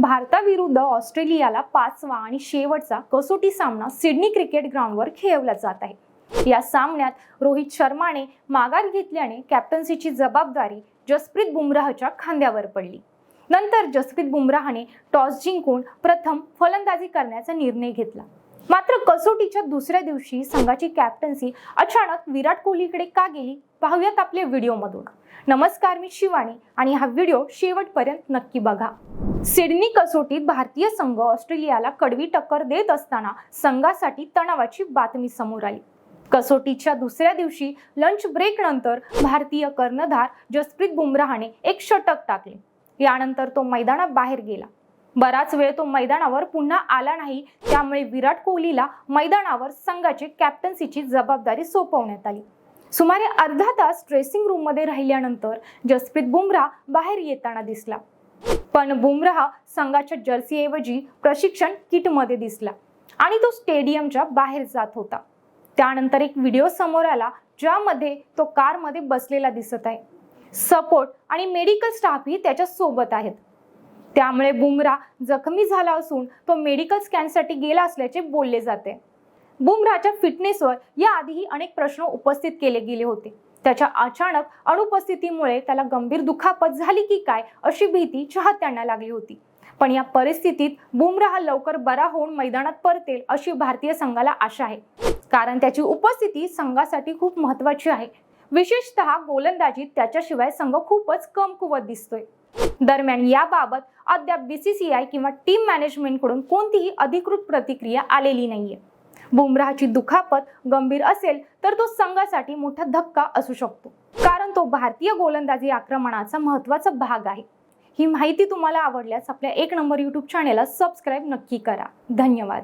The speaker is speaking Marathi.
भारताविरुद्ध ऑस्ट्रेलियाला पाचवा आणि शेवटचा कसोटी सामना सिडनी क्रिकेट ग्राउंडवर खेळवला जात आहे. या सामन्यात रोहित शर्माने माघार घेतल्याने कॅप्टन्सीची जबाबदारी जसप्रीत बुमराहच्या खांद्यावर पडली. नंतर जसप्रीत बुमराहने टॉस जिंकून प्रथम फलंदाजी करण्याचा निर्णय घेतला. मात्र कसोटीच्या दुसऱ्या दिवशी संघाची कॅप्टन्सी अचानक विराट कोहलीकडे का गेली? पाहूयात आपल्या व्हिडिओमधून. नमस्कार मी शिवानी आणि हा व्हिडिओ शेवटपर्यंत नक्की बघा. सिडनी कसोटीत भारतीय संघ ऑस्ट्रेलियाला कडवी टक्कर देत असताना संघासाठी तणावाची बातमी समोर आली. कसोटीच्या दुसऱ्या दिवशी लंच ब्रेक नंतर भारतीय कर्णधार जसप्रीत बुमराहने एक षटक टाकले. यानंतर तो मैदानाबाहेर गेला. बराच वेळ तो मैदानावर पुन्हा आला नाही त्यामुळे विराट कोहलीला मैदानावर संघाची कॅप्टन्सीची जबाबदारी सोपवण्यात आली. सुमारे अर्धा तास ड्रेसिंग रूममध्ये राहिल्यानंतर जसप्रीत बुमराह बाहेर येताना दिसला. पण बुमराह संघाच्या जर्सीऐवजी प्रशिक्षण किटमध्ये दिसला आणि तो स्टेडियमच्या बाहेर जात होता. त्यानंतर एक व्हिडिओ समोर आला ज्यामध्ये तो कारमध्ये बसलेला दिसत आहे. सपोर्ट आणि मेडिकल स्टाफही त्याच्या सोबत आहेत. त्यामुळे बुमराह जखमी झाला असून तो मेडिकल स्कॅनसाठी गेला असल्याचे बोलले जाते. बुमराहच्या फिटनेसवर याआधीही अनेक प्रश्न उपस्थित केले गेले होते. त्याच्या अचानक अनुपस्थितीमुळे त्याला गंभीर दुखापत झाली की काय अशी भीती चाहत्यांना लागली होती. पण या परिस्थितीत बुमराह लवकर बरा होऊन मैदानात परतेल अशी भारतीय संघाला आशा आहे. कारण त्याची उपस्थिती संघासाठी खूप महत्वाची आहे. विशेषतः गोलंदाजीत त्याच्याशिवाय संघ खूपच कमकुवत दिसतोय. दरम्यान याबाबत अद्याप बीसीसीआय किंवा टीम मॅनेजमेंटकडून कोणतीही अधिकृत प्रतिक्रिया आलेली नाहीये. बुमराहची दुखापत गंभीर असेल तर तो संघासाठी मोठा धक्का असू शकतो. कारण तो भारतीय गोलंदाजी आक्रमणाचा महत्त्वाचा भाग आहे. ही माहिती तुम्हाला आवडल्यास आपल्या एक नंबर यूट्यूब चॅनेलला सबस्क्राईब नक्की करा. धन्यवाद.